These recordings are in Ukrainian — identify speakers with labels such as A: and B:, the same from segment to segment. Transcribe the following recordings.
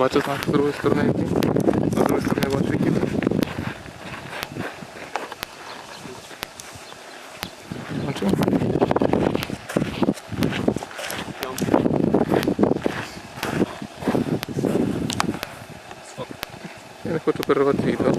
A: бачиш знак з другої сторони який? Я не хочу переривати відео.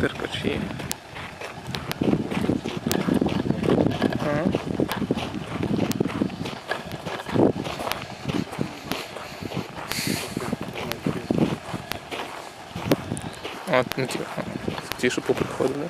A: Це От, ну, ті, ті, що поприходили.